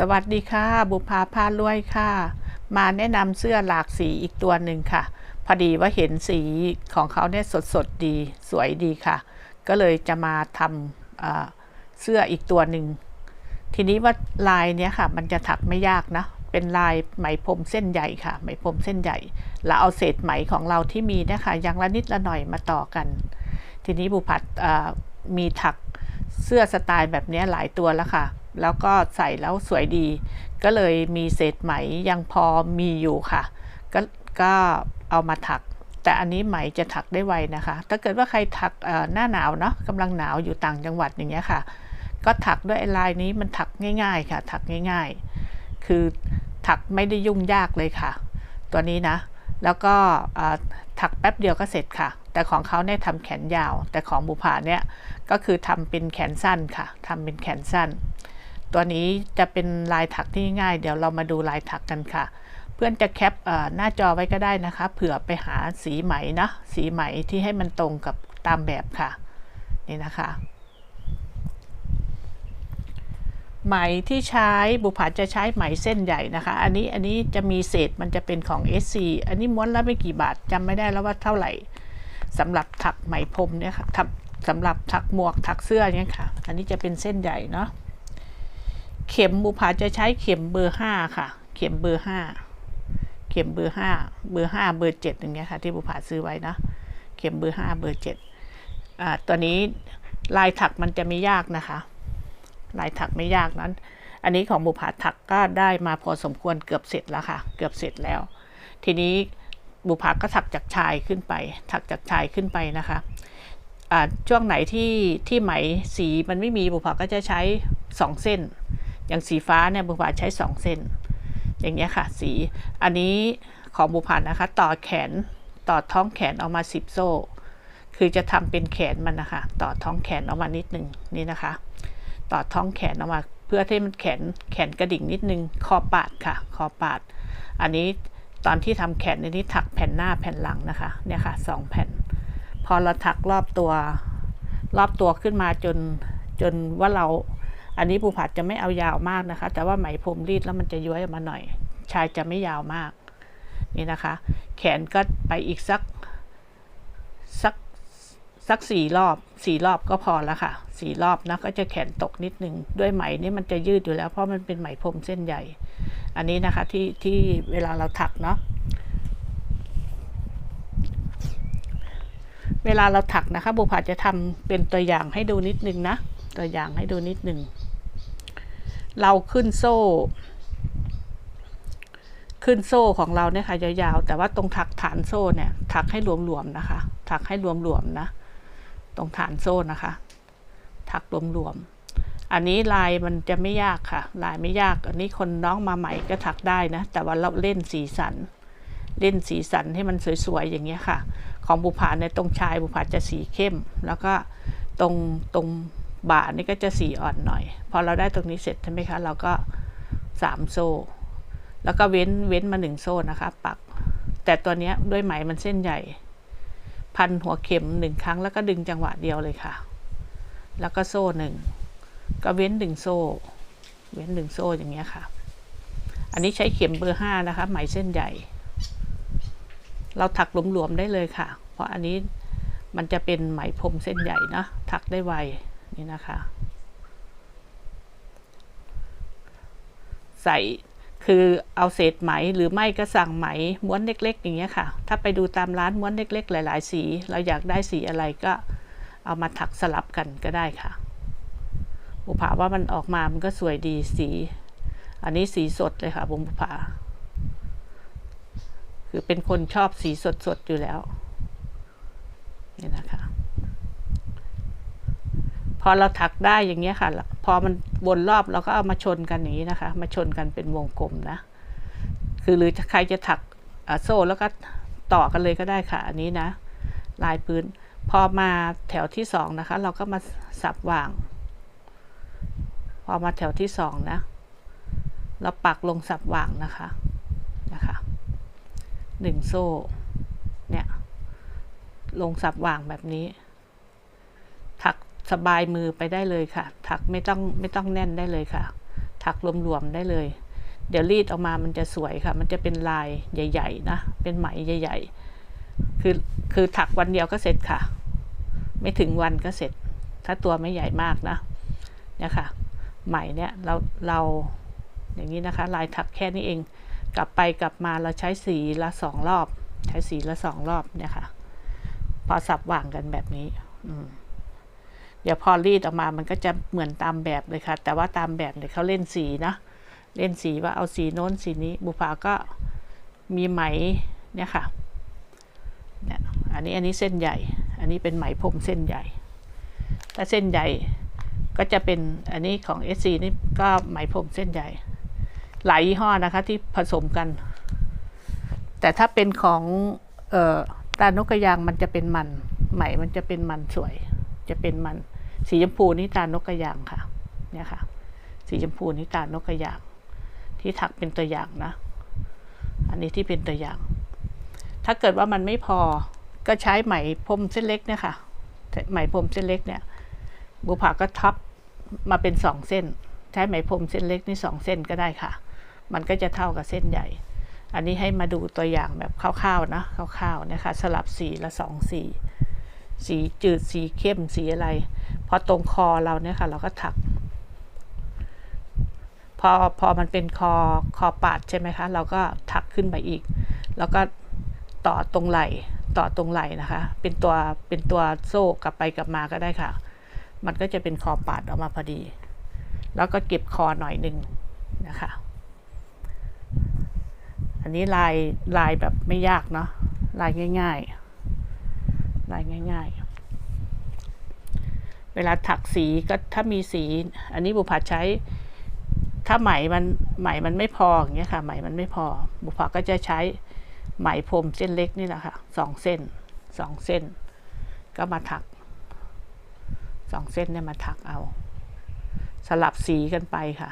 สวัสดีค่ะ บุภาพารวยค่ะ มาแนะนำเสื้อหลากสีอีกตัวหนึ่งค่ะ พอดีว่าเห็นสีของเขาเนี่ยสดสดดีสวยดีค่ะ ก็เลยจะมาทำอ่าเสื้ออีกตัวหนึ่ง ทีนี้ว่าลายเนี้ยค่ะ มันจะถักไม่ยากนะ เป็นลายไหมพรมเส้นใหญ่ค่ะ ไหมพรมเส้นใหญ่แล้วเอาเศษไหมของเราที่มีเนะคะอย่างละนิดละหน่อยมาต่อกัน ทีนี้บุพัดมีถักเสื้อสไตล์แบบนี้หลายตัวแล้วค่ะ แล้วก็ใส่แล้วสวยดี ก็เลยมีเศษไหมยังพอมีอยู่ค่ะ ก็ก็เอามาถัก แต่อันนี้ไหมจะถักได้ไวนะคะ ถ้าเกิดว่าใครถักหน้าหนาวเนาะกำลังหนาวอยู่ต่างจังหวัดอย่างเงี้ยค่ะ ก็ถักด้วยลายนี้มันถักง่าย ๆค่ะ ถักง่าย ๆ คือถักไม่ได้ยุ่งยากเลยค่ะ ตัวนี้นะ แล้วก็ถักแป๊บเดียวก็เสร็จค่ะ แต่ของเขาเนี่ยทำแขนยาว แต่ของบุภาเนี่ยก็คือทำเป็นแขนสั้นค่ะทำเป็นแขนสั้น ตัวนี้จะเป็นลายถักที่ง่าย เดี๋ยวเรามาดูลายถักกันค่ะ เพื่อนจะแคปหน้าจอไว้ก็ได้นะคะ เผื่อไปหาสีไหมนะสีไหมที่ให้มันตรงกับตามแบบค่ะ นี่นะคะ ไหมที่ใช้บุผาจะใช้ไหมเส้นใหญ่นะคะ อันนี้อันนี้จะมีเศษมันจะเป็นของ SC อันนี้ม้วนละไม่กี่บาทจำไม่ได้แล้วว่าเท่าไหร่สำหรับถักไหมพรมเนี่ยค่ะสำหรับถักหมวกถักเสื้อเนี่ยค่ะ อันนี้จะเป็นเส้นใหญ่เนาะ เข็มบุผาจะใช้เข็มเบอร์ห้าค่ะ เข็มเบอร์ห้าเข็มเบอร์ห้าเบอร์ห้าเบอร์เจ็ดอย่างเงี้ยค่ะที่บุผาซื้อไว้นะเข็มเบอร์ห้าเบอร์เจ็ดอ่าตัวนี้ลายถักมันจะไม่ยากนะคะ ลายถักไม่ยากนั้น อันนี้ของบุผาถักก็ได้มาพอสมควรเกือบเสร็จแล้วค่ะ เกือบเสร็จแล้ว ทีนี้บุผาก็ถักจากชายขึ้นไป ถักจากชายขึ้นไปนะคะอ่าช่วงไหนที่ที่ไหมสีมันไม่มีบุผาก็จะใช้สองเส้น อย่างสีฟ้าเนี่ยบุผาใช้สองเส้น อย่างเงี้ยค่ะ สีอันนี้ของบุผานะคะ ต่อแขนต่อท้องแขนออกมาสิบโซ่ คือจะทำเป็นแขนมันนะคะ ต่อท้องแขนออกมานิดนึงนี่นะคะ ต่อท้องแขนออกมา เพื่อให้มันแขนแขนกระดิ่งนิดนึง คอปาดค่ะ คอปาด อันนี้ตอนที่ทำแขนในนี้ถักแผ่นหน้าแผ่นหลังนะคะ เนี่ยค่ะสองแผ่น พอเราถักรอบตัวรอบตัวขึ้นมาจนจนว่าเรา อันนี้ภูผาจะไม่เอายาวมากนะคะ แต่ว่าไหมพรมรีดแล้วมันจะย้วยออกมาหน่อย ชายจะไม่ยาวมาก นี่นะคะ แขนก็ไปอีกสักสักสักสี่รอบสี่รอบก็พอแล้วค่ะสี่รอบนะก็จะแขนตกนิดนึงด้วยไหมนี่มันจะยืดอยู่แล้ว เพราะมันเป็นไหมพรมเส้นใหญ่ อันนี้นะคะที่ที่เวลาเราถักเนาะเวลาเราถักนะคะบุพาจะทำเป็นตัวอย่างให้ดูนิดนึงนะ ตัวอย่างให้ดูนิดนึง เราขึ้นโซ่ ขึ้นโซ่ของเราเนี่ยค่ะยาวๆแต่ว่าตรงถักฐานโซ่เนี่ย ถักให้หลวมๆนะคะ ถักให้หลวมๆนะ ตรงฐานโซ่นะคะ ถักหลวมๆอันนี้ลายมันจะไม่ยากค่ะ ลายไม่ยาก อันนี้คนน้องมาใหม่ก็ถักได้นะ แต่ว่าเราเล่นสีสัน เล่นสีสันให้มันสวยๆอย่างเงี้ยค่ะ ของบุผาในตรงชายบุผาจะสีเข้ม แล้วก็ตรงตรง บ่านี่ก็จะสีอ่อนหน่อย พอเราได้ตรงนี้เสร็จใช่ไหมคะ เราก็สามโซ่ แล้วก็เว้นเว้นมาหนึ่งโซ่นะคะ ปัก แต่ตัวนี้ด้วยไหมมันเส้นใหญ่ พันหัวเข็มหนึ่งครั้งแล้วก็ดึงจังหวะเดียวเลยค่ะ แล้วก็โซ่หนึ่งก็เว้นหนึ่งโซ่ เว้นหนึ่งโซ่อย่างเงี้ยค่ะ อันนี้ใช้เข็มเบอร์ห้านะคะ ไหมเส้นใหญ่ เราถักหลวมๆได้เลยค่ะ เพราะอันนี้มันจะเป็นไหมพรมเส้นใหญ่นะถักได้ไว นี่นะคะ ใส่คือเอาเศษไหมหรือไม่ก็สั่งไหมม้วนเล็ก ๆ อย่างเงี้ยค่ะ ถ้าไปดูตามร้านม้วนเล็ก ๆ หลาย ๆ สี เราอยากได้สีอะไรก็เอามาถักสลับกันก็ได้ค่ะบุผาว่ามันออกมามันก็สวยดีสี อันนี้สีสดเลยค่ะบุผาคือเป็นคนชอบสีสด ๆ อยู่แล้ว นี่นะคะ อเราถักได้อย่างเงี้ยค่ะ พอมันวนรอบเราก็เอามาชนกันอย่างนี้นะคะ มาชนกันเป็นวงกลมนะ คือหรือใครจะถักโซ่แล้วก็ต่อกันเลยก็ได้ค่ะ อันนี้นะ ลายพื้น พอมาแถวที่สองนะคะ เราก็มาสับวาง พอมาแถวที่สองนะ เราปักลงสับวางนะคะนะคะหนึ่งโซ่ เนี่ย ลงสับวางแบบนี้ สบายมือไปได้เลยค่ะ ถักไม่ต้องไม่ต้องแน่นได้เลยค่ะ ถักรวมๆได้เลย เดี๋ยวรีดออกมามันจะสวยค่ะ มันจะเป็นลายใหญ่ ๆ นะ เป็นไหมใหญ่ ๆ คือคือถักวันเดียวก็เสร็จค่ะ ไม่ถึงวันก็เสร็จ ถ้าตัวไม่ใหญ่มากนะเนี่ยค่ะไหมเนี่ยเราเราอย่างนี้นะคะ ลายถักแค่นี้เอง กลับไปกลับมาเราใช้สีละสองรอบ ใช้สีละสองรอบเนี่ยค่ะ พอสับว่างกันแบบนี้ อืม เดี๋ยวพอรีดออกมามันก็จะเหมือนตามแบบเลยค่ะ แต่ว่าตามแบบเนี่ยเขาเล่นสีนะ เล่นสีว่าเอาสีโน้นสีนี้ บุพาก็มีไหมเนี่ยค่ะเนี่ยอันนี้อันนี้เส้นใหญ่ อันนี้เป็นไหมพรมเส้นใหญ่ถ้าเส้นใหญ่ก็จะเป็นอันนี้ของ SC นี่ก็ไหมพรมเส้นใหญ่ หลายยี่ห้อนะคะที่ผสมกัน แต่ถ้าเป็นของออตานกกระยางมันจะเป็นมัน ไหมมันจะเป็นมันสวย จะเป็นมัน สีชมพูนี่ตานกกระยางค่ะ เนี่ยค่ะ สีชมพูนี่ตานกกระยาง ที่ถักเป็นตัวอย่างนะ อันนี้ที่เป็นตัวอย่าง ถ้าเกิดว่ามันไม่พอก็ใช้ไหมพรมเส้นเล็กเนี่ยค่ะ ไหมพรมเส้นเล็กเนี่ย บุผาก็ทับมาเป็นสองเส้น ใช้ไหมพรมเส้นเล็กนี่สองเส้นก็ได้ค่ะ มันก็จะเท่ากับเส้นใหญ่ อันนี้ให้มาดูตัวอย่างแบบคร่าวๆนะคร่าวๆนะคะ สลับสีละสองสี สีจืดสีเข้มสีอะไร พอตรงคอเราเนี่ยค่ะเราก็ถัก พอพอมันเป็นคอคอปาดใช่ไหมคะ เราก็ถักขึ้นไปอีก แล้วก็ต่อตรงไหล่ต่อตรงไหล่นะคะ เป็นตัวเป็นตัวโซ่กลับไปกลับมาก็ได้ค่ะ มันก็จะเป็นคอปาดออกมาพอดี แล้วก็เก็บคอหน่อยหนึ่งนะคะ อันนี้ลายลายแบบไม่ยากเนาะลายง่าย ๆ ลายง่ายๆ เวลาถักสีก็ถ้ามีสี อันนี้บุพาใช้ ถ้าไหมมันไหมมันไม่พออย่างเงี้ยค่ะ ไหมมันไม่พอ บุพาก็จะใช้ไหมพรมเส้นเล็กนี่แหละค่ะสองเส้นสองเส้น ก็มาถักสองเส้นเนี่ยมาถักเอา สลับสีกันไปค่ะ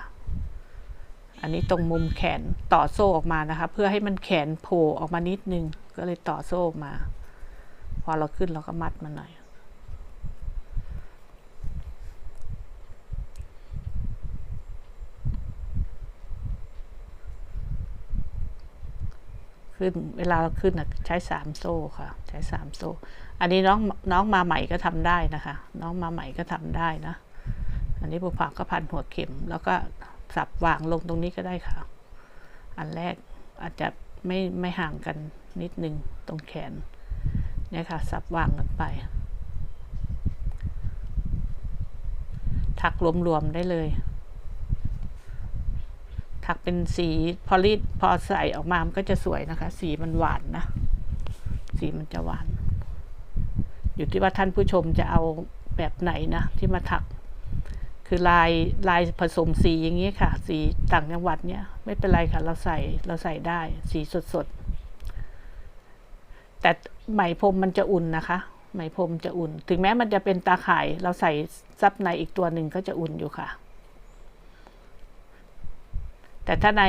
อันนี้ตรงมุมแขนต่อโซ่ออกมานะคะ เพื่อให้มันแขนโผล่ออกมานิดนึง ก็เลยต่อโซ่ออกมา พอเราขึ้นเราก็มัดมันหน่อย ขึ้นเวลาเราขึ้นนะใช้สามโซ่ค่ะ ใช้สามโซ่ อันนี้น้องน้องมาใหม่ก็ทำได้นะคะ น้องมาใหม่ก็ทำได้นะ อันนี้บุผักก็พันหัวเข็ม แล้วก็สับวางลงตรงนี้ก็ได้ค่ะ อันแรกอาจจะไม่ไม่ห่างกันนิดนึงตรงแขน นี่ยค่ะสับวางกันไป ถักรวมๆได้เลย ถักเป็นสีพอรีดพอใส่ออกมา มันก็จะสวยนะคะ สีมันหวานนะ สีมันจะหวาน อยู่ที่ว่าท่านผู้ชมจะเอาแบบไหนนะ ที่มาถักคือลายลายผสมสีอย่างนี้ค่ะ สีต่างจังหวัดเนี่ยไม่เป็นไรค่ะ เราใส่เราใส่ได้สีสดๆแต่ ไหมพรมมันจะอุ่นนะคะ ไหมพรมจะอุ่น ถึงแม้มันจะเป็นตาข่าย เราใส่ซับในอีกตัวหนึ่งก็จะอุ่นอยู่ค่ะ แต่ถ้าใน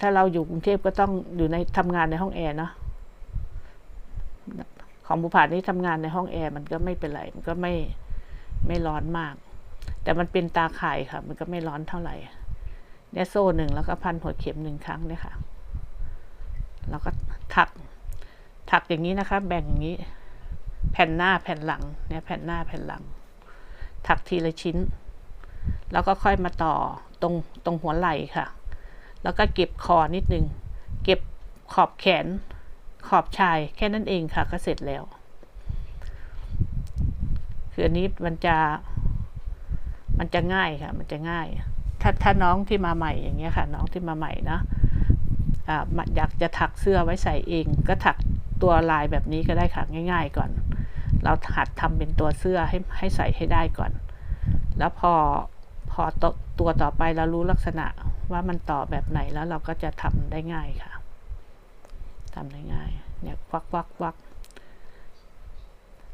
ถ้าเราอยู่กรุงเทพก็ต้องอยู่ในทำงานในห้องแอร์เนาะของบุผานี่ทำงานในห้องแอร์มันก็ไม่เป็นไร มันก็ไม่ไม่ร้อนมาก แต่มันเป็นตาข่ายค่ะ มันก็ไม่ร้อนเท่าไหร่เนี่ยโซ่หนึ่งแล้วก็พันหัวเข็มหนึ่งครั้งเนี่ยค่ะ แล้วก็ถัก ถักอย่างนี้นะคะ แบ่งอย่างนี้ แผ่นหน้าแผ่นหลังเนี่ยแผ่นหน้าแผ่นหลัง ถักทีละชิ้น แล้วก็ค่อยมาต่อตรงตรงหัวไหล่ค่ะ แล้วก็เก็บคอนิดนึง เก็บขอบแขน ขอบชายแค่นั้นเองค่ะ ก็เสร็จแล้วคืออันนี้มันจะ มันจะง่ายค่ะ มันจะง่าย ถ้าถ้าน้องที่มาใหม่อย่างเงี้ยค่ะ น้องที่มาใหม่นะอ่าอยากจะถักเสื้อไว้ใส่เอง ก็ถัก ตัวลายแบบนี้ก็ได้ค่ะง่าย ๆ ก่อน เราหัดทำเป็นตัวเสื้อให้ให้ใส่ให้ได้ก่อน แล้วพอพอตตัวต่อไปเรารู้ลักษณะว่ามันต่อแบบไหนแล้วเราก็จะทำได้ง่ายค่ะทำได้ง่ายเนี่ยควักควักควัก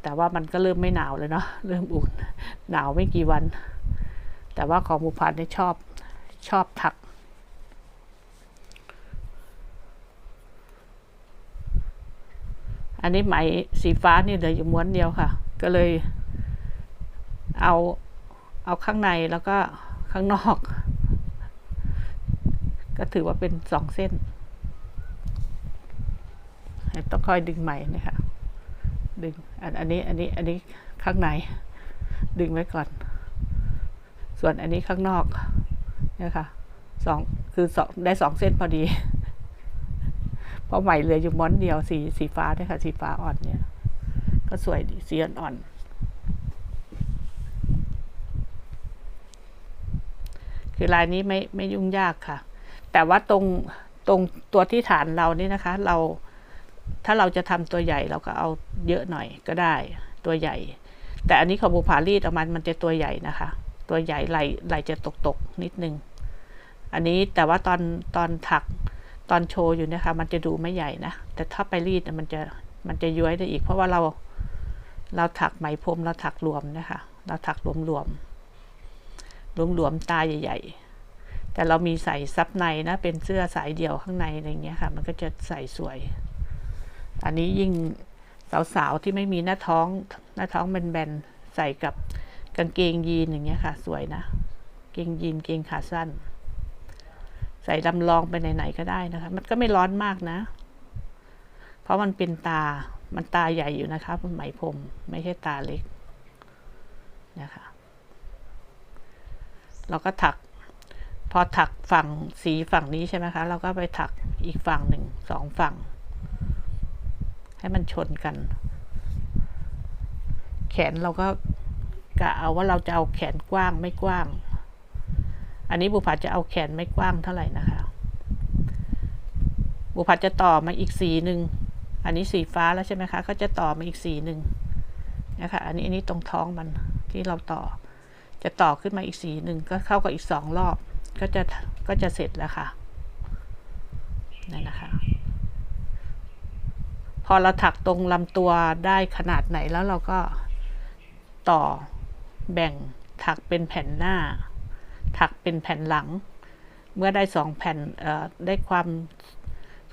แต่ว่ามันก็เริ่มไม่หนาวเลยเนาะเริ่มอุ่น หนาวไม่กี่วัน แต่ว่าของบุพันนี่ชอบชอบถัก อันนี้ไหมสีฟ้านี่เหลืออยู่ม้วนเดียวค่ะ ก็เลยเอาเอาข้างในแล้วก็ข้างนอก ก็ถือว่าเป็นสองเส้น ต้องคอยดึงใหม่นะคะดึงอันอันนี้อันนี้อันนี้ข้างใน ดึงไว้ก่อน ส่วนอันนี้ข้างนอกเนี่ยค่ะสองคือสองได้สองเส้นพอดี เพราะใหม่เหลืออยู่ม้อนเดียวสีสีฟ้าเนี่ยค่ะสีฟ้าอ่อนเนี่ย ก็สวยดีสีอ่อนๆคือลายนี้ไม่ไม่ยุ่งยากค่ะ แต่ว่าตรงตรงตัวที่ฐานเรานี่นะคะ เราถ้าเราจะทำตัวใหญ่เราก็เอาเยอะหน่อยก็ได้ตัวใหญ่ แต่อันนี้ของบุพารีดออกมามันจะตัวใหญ่นะคะ ตัวใหญ่ไหลไหลจะตกตกนิดนึง อันนี้แต่ว่าตอนตอนถัก ตอนโชว์อยู่นะคะ มันจะดูไม่ใหญ่นะ แต่ถ้าไปรีดมันจะมันจะย้วยได้อีก เพราะว่าเราเราถักไหมพรมเราถักรวมนะคะ เราถักรวมรวมรวมรวมตาใหญ่ ๆ แต่เรามีใส่ซับในนะ เป็นเสื้อสายเดี่ยวข้างในอะไรเงี้ยค่ะ มันก็จะใส่สวย อันนี้ยิ่งสาวๆที่ไม่มีหน้าท้องหน้าท้องแบนๆใส่กับกางเกงยีนอย่างเงี้ยค่ะ สวยนะ เกงยีนเกงขาสั้น ใส่ลำลองไปไหนๆก็ได้นะคะ มันก็ไม่ร้อนมากนะ เพราะมันเป็นตา มันตาใหญ่อยู่นะคะเป็นไหมพรมไม่ใช่ตาเล็กนะคะ เราก็ถัก พอถักฝั่งสีฝั่งนี้ใช่ไหมคะ เราก็ไปถักอีกฝั่งหนึ่งสองฝั่ง ให้มันชนกัน แขนเราก็กะเอาว่าเราจะเอาแขนกว้างไม่กว้าง อันนี้บุพัดจะเอาแขนไม่กว้างเท่าไหร่นะคะ บุพัดจะต่อมาอีกสีหนึ่ง อันนี้สีฟ้าแล้วใช่ไหมคะ ก็จะต่อมาอีกสีหนึ่งนะคะ อันนี้อันนี้ตรงท้องมันที่เราต่อ จะต่อขึ้นมาอีกสีหนึ่งก็เข้ากับอีกสองรอบ ก็จะก็จะเสร็จแล้วค่ะนั่นนะคะ พอเราถักตรงลำตัวได้ขนาดไหนแล้วเราก็ต่อแบ่งถักเป็นแผ่นหน้า ถักเป็นแผ่นหลัง เมื่อได้สองแผ่นได้ความ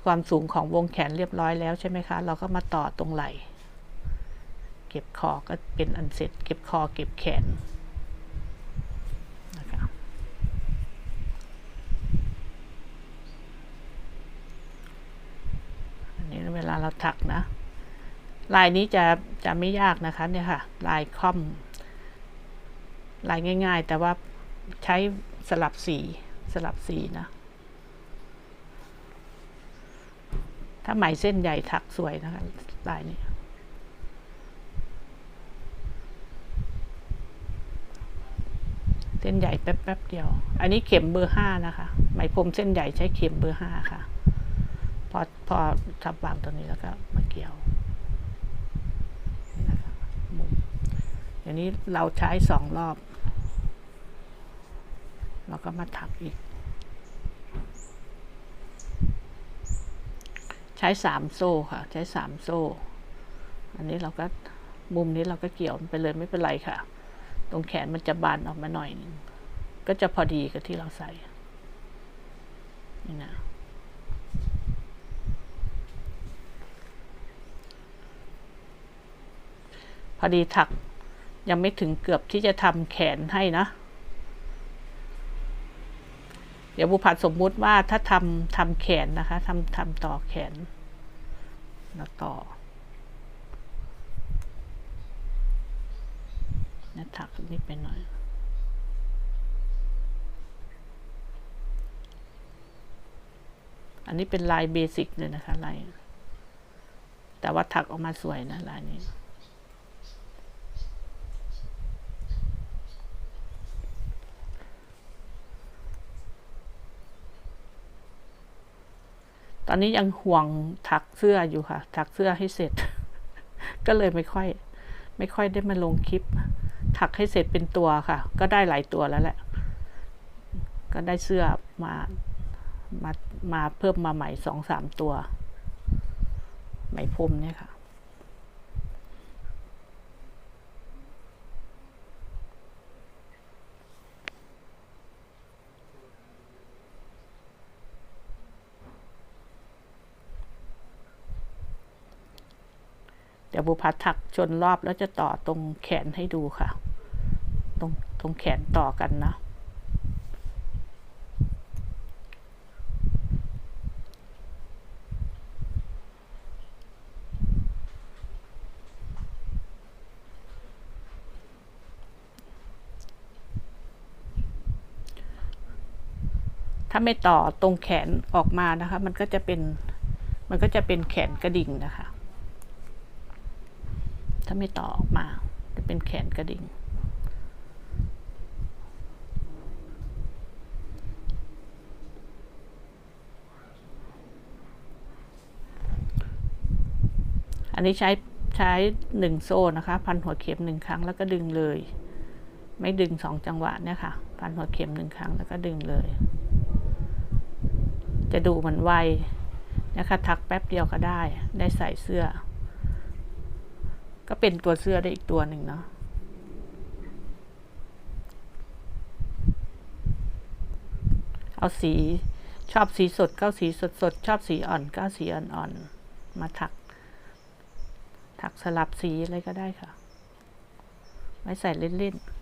ความสูงของวงแขนเรียบร้อยแล้วใช่ไหมคะ เราก็มาต่อตรงไหล่เก็บคอก็เป็นอันเสร็จ เก็บคอเก็บแขนนะคะอันนี้เวลาเราถักนะ ลายนี้จะจะไม่ยากนะคะเนี่ยค่ะ ลายค่อม ลายง่าย ๆ แต่ว่า ใช้สลับสีสลับสีนะ ถ้าไหมเส้นใหญ่ถักสวยนะคะลายนี้เส้นใหญ่แป๊บๆเดียว อันนี้เข็มเบอร์ห้านะคะ ไหมพรมเส้นใหญ่ใช้เข็มเบอร์ห้าค่ะ พอพอทับวางตัวนี้แล้วก็มาเกี่ยวอย่างนี้เราใช้สองรอบ เราก็มาถักอีก ใช้สามโซ่ค่ะ ใช้สามโซ่ อันนี้เราก็มุมนี้เราก็เกี่ยวไปเลยไม่เป็นไรค่ะ ตรงแขนมันจะบานออกมาหน่อยนึงก็จะพอดีกับที่เราใส่ นี่นะพอดีถักยังไม่ถึงเกือบที่จะทำแขนให้นะ เดี๋ยวบุพัดสมมุติว่าถ้าทำทำแขนนะคะทำทำต่อแขนแล้วต่อนะถักนิดไปหน่อย อันนี้เป็นลายเบสิกเลยนะคะลายแต่ว่าถักออกมาสวยนะลายนี้ ตอนนี้ยังห่วงถักเสื้ออยู่ค่ะ ถักเสื้อให้เสร็จ ก็เลยไม่ค่อย ไม่ค่อยได้มาลงคลิป ถักให้เสร็จเป็นตัวค่ะ ก็ได้หลายตัวแล้วแหละ ก็ได้เสื้อมา มา มาเพิ่มมาใหม่สองสามตัว ไหมพรมเนี่ยค่ะ จะบุพัดถักชนรอบแล้วจะต่อตรงแขนให้ดูค่ะ ตรงตรงแขนต่อกันนะถ้าไม่ต่อตรงแขนออกมานะคะ มันก็จะเป็น มันก็จะเป็นแขนกระดิ่งนะคะาไม่ต่อออกมา จะเป็นแขนกระดิ่ง อันนี้ใช้ใช้หนึ่งโซ่นะคะ พันหัวเข็มหนึ่งครั้งแล้วก็ดึงเลย ไม่ดึงสองจังหวะเนี่ยค่ะ พันหัวเข็มหนึ่งครั้งแล้วก็ดึงเลย จะดูเหมันไวนะคะทักแป๊บเดียวก็ได้ ได้ใส่เสื้อ ก็เป็นตัวเสื้อได้อีกตัวหนึ่งเนาะเอาสีชอบสีสดก็สีสดสดชอบสีอ่อนก็สีอ่อนๆมาถัก ถักสลับสีอะไรก็ได้ค่ะ ไว้ใส่เล่นๆ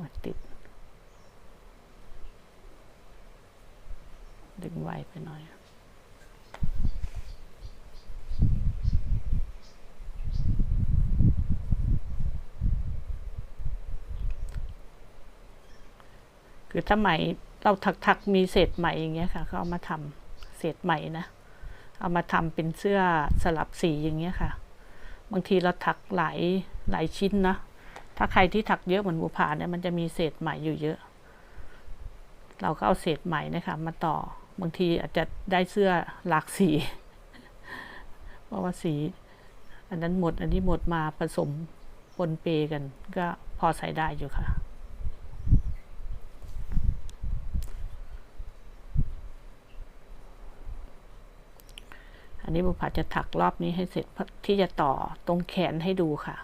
มาติด ดึงไวไปหน่อย คือ ถ้าไหมเราถักๆมีเศษไหมอย่างเงี้ยค่ะเขาเอามาทำเศษไหมนะเอามาทำเป็นเสื้อสลับสีอย่างเงี้ยค่ะ บางทีเราถักหลายหลายชิ้นนะถ้าใครที่ถักเยอะเหมือนบุผาเนี่ยมันจะมีเศษไหมอยู่เยอะ เราก็เอาเศษไหมนะคะมาต่อบางทีอาจจะได้เสื้อหลากสี เพราะว่าสี อันนั้นหมดอันนี้หมดมาผสมปนเปกัน ก็พอใส่ได้อยู่ค่ะ อันนี้บุพผาจะถักรอบนี้ให้เสร็จเพื่อที่จะต่อตรงแขนให้ดูค่ะ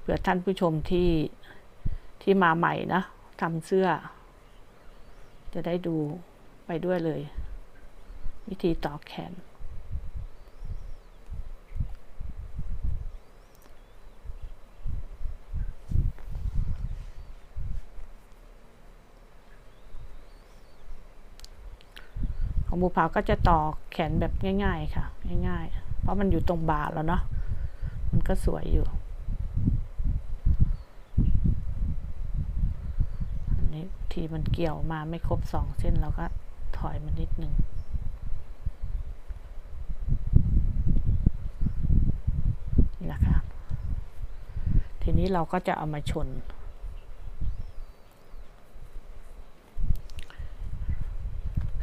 เผื่อท่านผู้ชมที่ที่มาใหม่นะทำเสื้อ จะได้ดูไปด้วยเลย วิธีต่อแขน ของบุพาก็จะต่อแขนแบบง่าย ๆ ค่ะ ง่าย ๆ เพราะมันอยู่ตรงบ่าแล้วเนาะมันก็สวยอยู่อันนี้ทีมันเกี่ยวมาไม่ครบสองเส้นเราก็ถอยมานิดนึงนี่แหละค่ะทีนี้เราก็จะเอามาชน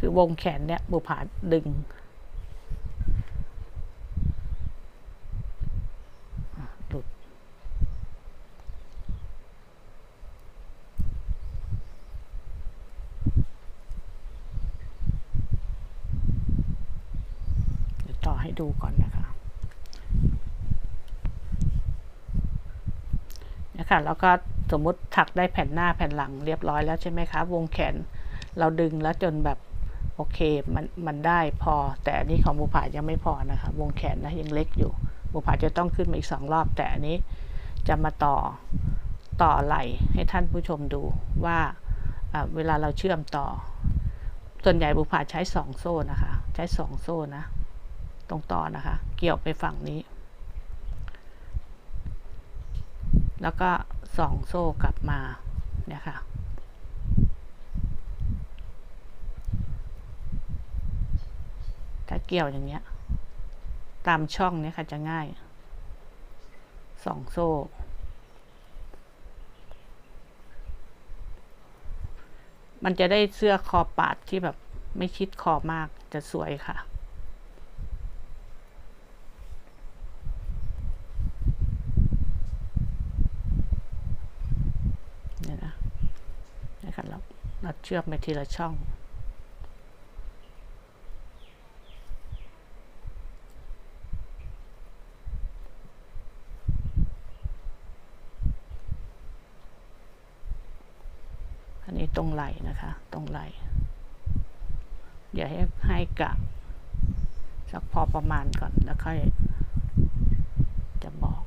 คือวงแขนเนี่ยบุผาดึง หลุด เดี๋ยวต่อให้ดูก่อนนะคะนะคะแล้วก็สมมติถักได้แผ่นหน้าแผ่นหลังเรียบร้อยแล้วใช่ไหมคะ วงแขนเราดึงแล้วจนแบบ โอเคมันมันได้พอ แต่อันนี้ของบุผายังไม่พอนะคะ วงแขนนะยังเล็กอยู่ บุผาจะต้องขึ้นมาอีกสองรอบ แต่อันนี้จะมาต่อต่อไหลให้ท่านผู้ชมดูว่าอ่าเวลาเราเชื่อมต่อ ส่วนใหญ่บุผาใช้สองโซ่นะคะ ใช้สองโซ่นะ ตรงต่อนะคะ เกี่ยวไปฝั่งนี้ แล้วก็สองโซ่กลับมาเนี่ยค่ะ ถ้าเกี่ยวอย่างเงี้ย ตามช่องเนี้ยค่ะจะง่ายสองโซ่ มันจะได้เสื้อคอปาดที่แบบไม่ชิดคอมากจะสวยค่ะเนี่ยนะนะคะเราเราเชื่อมไปทีละช่อง อันนี้ตรงไหลนะคะ ตรงไหลอย่าให้ให้กะสักพอประมาณก่อนแล้วค่อยจะบอก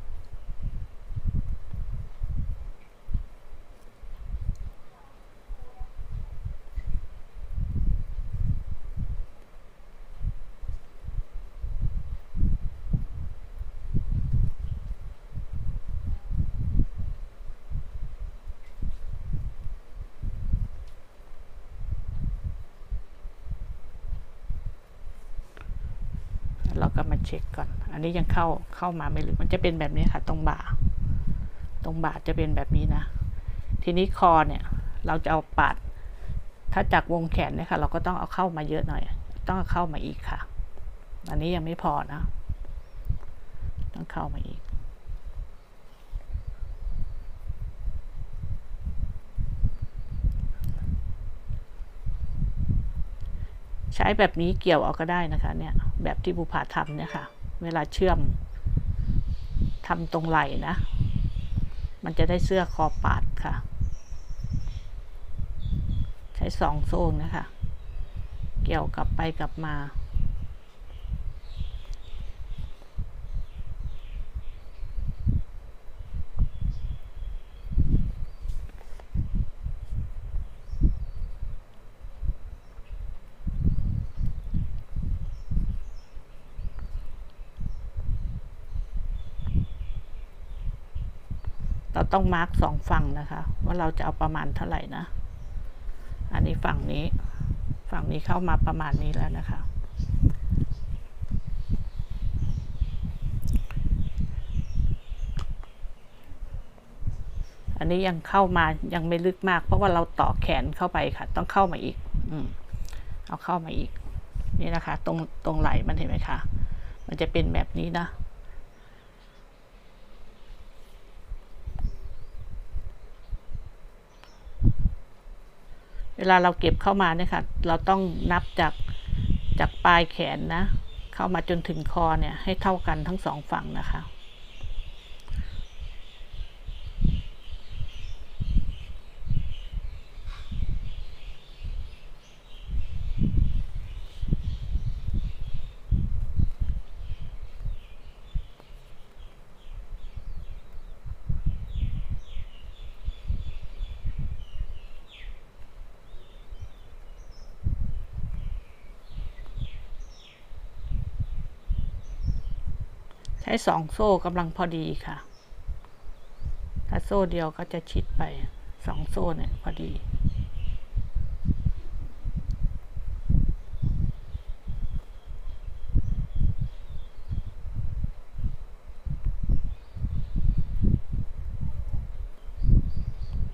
น เช็คก่อน อันนี้ยังเข้าเข้ามาไม่ลึกมันจะเป็นแบบนี้ค่ะ ตรงบ่า ตรงบ่าจะเป็นแบบนี้นะ ทีนี้คอเนี่ย เราจะเอาปาด ถ้าจากวงแขนเนี่ยค่ะ เราก็ต้องเอาเข้ามาเยอะหน่อย ต้องเอเข้ามาอีกค่ะ อันนี้ยังไม่พอนะ ต้องเข้ามาอีกใช้แบบนี้เกี่ยวเอาก็ได้นะคะเนี่ย แบบที่บุภาทำเนี่ยค่ะ เวลาเชื่อมทำตรงไหล่นะ มันจะได้เสื้อคอปาดค่ะ ใช้สองโซ่งนะคะ เกี่ยวกลับไปกลับมา ต้องมาร์กสองฝั่งนะคะ ว่าเราจะเอาประมาณเท่าไหร่นะ อันนี้ฝั่งนี้ ฝั่งนี้เข้ามาประมาณนี้แล้วนะคะ อันนี้ยังเข้ามายังไม่ลึกมาก เพราะว่าเราต่อแขนเข้าไปค่ะ ต้องเข้ามาอีก อืมเอาเข้ามาอีก นี่นะคะ ตรงตรงไหลมันเห็นไหมคะ มันจะเป็นแบบนี้นะ ลาเราเก็บเข้ามาเนี่ยค่ะ เราต้องนับจากจากปลายแขนนะ เข้ามาจนถึงคอเนี่ยให้เท่ากันทั้งสองฝั่งนะคะ ใช้สองโซ่กำลังพอดีค่ะ ถ้าโซ่เดียวก็จะชิดไปสองโซ่เนี่ยพอดี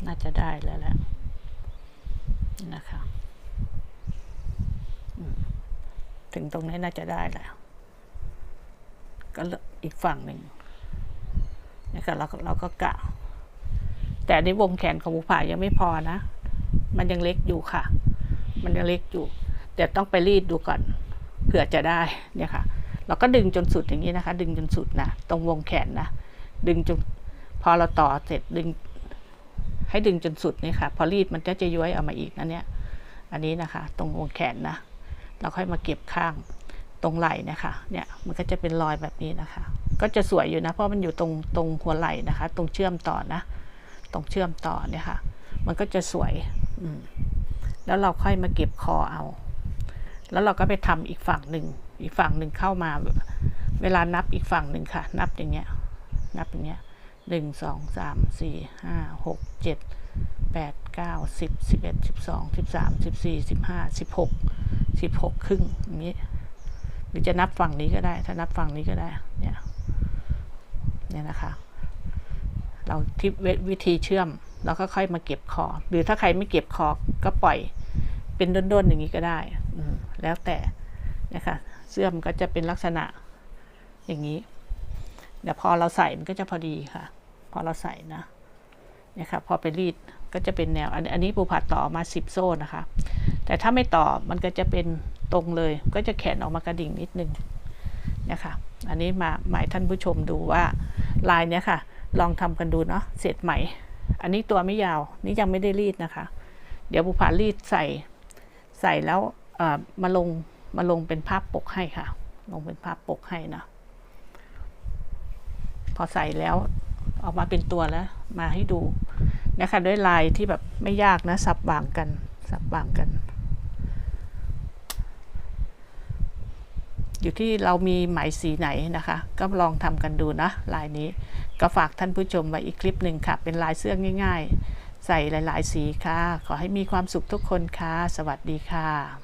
น่าจะได้แล้วแหละนะคะถึงตรงนี้น่าจะได้แล้ว ก็เลือก อีกฝั่งหนึ่งนะคะเราก็เราก็กะ แต่ในวงแขนของบุผายังไม่พอนะ มันยังเล็กอยู่ค่ะ มันยังเล็กอยู่ แต่ต้องไปรีดดูก่อนเผื่อจะได้เนี่ยค่ะ เราก็ดึงจนสุดอย่างนี้นะคะ ดึงจนสุดนะตรงวงแขนนะดึงจนพอเราต่อเสร็จดึง ให้ดึงจนสุดนี่ค่ะ พอรีดมันจะจะย้วยเอามาอีกนะเนี่ยอันนี้นะคะ ตรงวงแขนนะเราค่อยมาเก็บข้าง ตรงไหล่นะคะเนี่ยมันก็จะเป็นรอยแบบนี้นะคะ ก็จะสวยอยู่นะเพราะมันอยู่ตรงตรงหัวไหล่นะคะ ตรงเชื่อมต่อนะ ตรงเชื่อมต่อเนี่ยค่ะ มันก็จะสวยอืมแล้วเราค่อยมาเก็บคอเอา แล้วเราก็ไปทำอีกฝั่งหนึ่งอีกฝั่งหนึ่งเข้ามา เวลานับอีกฝั่งหนึ่งค่ะ นับอย่างเงี้ยนับอย่างเงี้ยหนึ่งสองสามสี่ห้าหกเจ็ดแปดเก้าสิบสิบเอ็ดสิบสองสิบสามสิบสี่สิบห้าสิบหกสิบหกครึ่งอย่างนี้ หรือจะนับฝั่งนี้ก็ได้ ถ้านับฝั่งนี้ก็ได้ เนี่ย เนี่ยนะคะ เราที่วิธีเชื่อม เราก็ค่อยมาเก็บคอ หรือถ้าใครไม่เก็บคอ ก็ปล่อย เป็นด้นๆอย่างนี้ก็ได้อืแล้วแต่ นะคะ เสื้อมก็จะเป็นลักษณะอย่างนี้ เดี๋ยวพอเราใส่มันก็จะพอดีค่ะ พอเราใส่นะ เนี่ยค่ะ พอไปรีด ก็จะเป็นแนว อันนี้ปูผัดต่อมาสิบโซ่นะคะ แต่ถ้าไม่ต่อมันก็จะเป็นตรงเลย ก็จะแขนออกมากระดิ่งนิดนึงนะคะอันนี้มาหมายท่านผู้ชมดูว่าลายเนี้ยค่ะ ลองทำกันดูเนาะเสร็จไหม อันนี้ตัวไม่ยาวนี่ยังไม่ได้รีดนะคะ เดี๋ยวบุผารีดใส่ใส่แล้วมาลงมาลงเป็นภาพปกให้ค่ะ ลงเป็นภาพปกให้นะพอใส่แล้วออกมาเป็นตัวแล้ว มาให้ดู นะคะด้วยลายที่แบบไม่ยากนะสับบางกันสับบางกัน อยู่ที่เรามีไหมสีไหนนะคะ ก็ลองทำกันดูนะลายนี้ก็ฝากท่านผู้ชมไว้อีกคลิปหนึ่งค่ะ เป็นลายเสื้อง่าย ๆ ใส่หลาย ๆ สีค่ะ ขอให้มีความสุขทุกคนค่ะ สวัสดีค่ะ